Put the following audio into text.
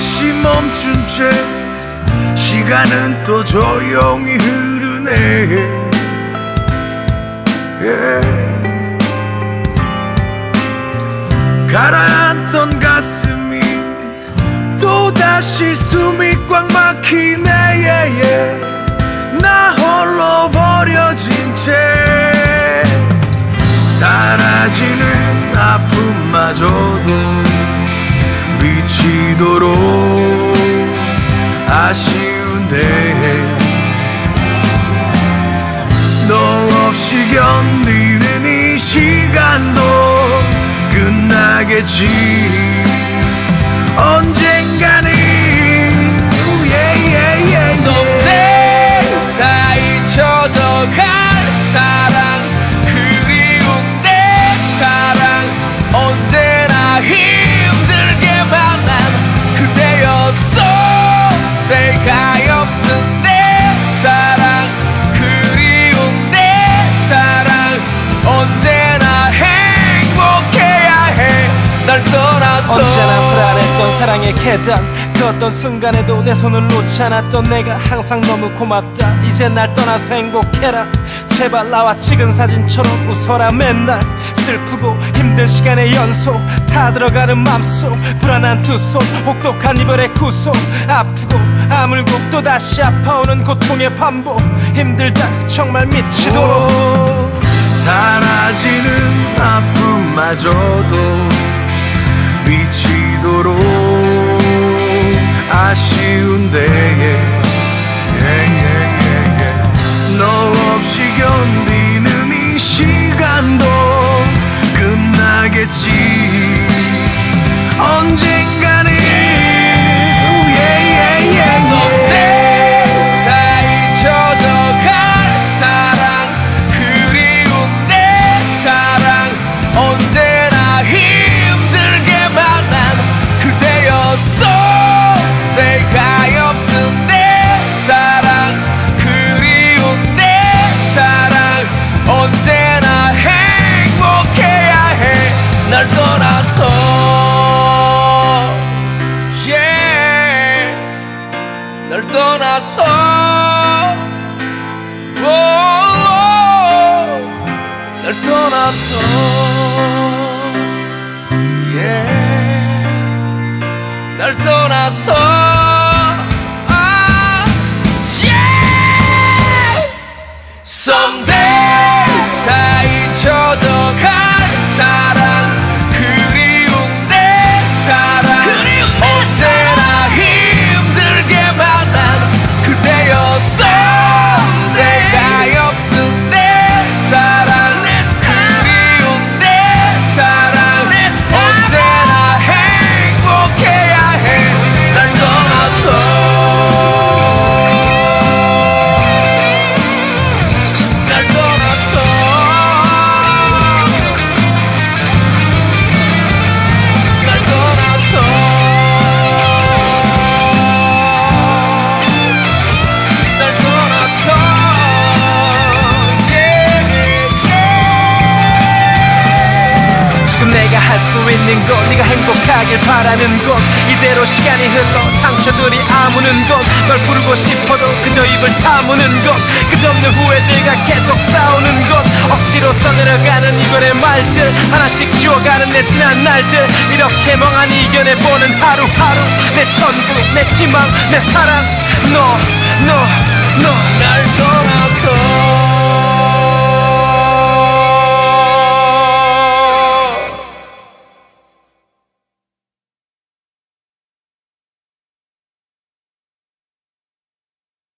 잠시 멈춘 채 시간은 또 조용히 흐르네 예. 가라앉던 가슴이 또다시 숨이 꽉 막히네 예, 예. 나 홀로 버려진 채 사라지는 아픔마저 끝 사랑의 계단. 그 어떤 순간에도 내 손을 놓지 않았던 내가 항상 너무 고맙다. 이제 날 떠나서 행복해라. 제발 나와 찍은 사진처럼 웃어라 맨날. 슬프고 힘든 시간의 연속 다 들어가는 맘속. 불안한 두 손 혹독한 이별의 구속. 아프고 아물고 또 다시 아파오는 고통의 반복. 힘들다 정말 미치도록. 오, 사라지는 아픔마저도 아쉬운데 예, 떠나서. 오, 널 떠나서. yeah. 널 떠나서 행복하길 바라는 것 이대로 시간이 흘러 상처들이 아무는 것널 부르고 싶어도 그저 입을 다무는 것 끝없는 후회들과 계속 싸우는 것 억지로 써내려가는 이별의 말들. 하나씩 지워가는 내 지난 날들. 이렇게 멍하니 이겨내보는 하루하루. 내 전부 내 희망 내 사랑. 너 너, 너. 날 떠나서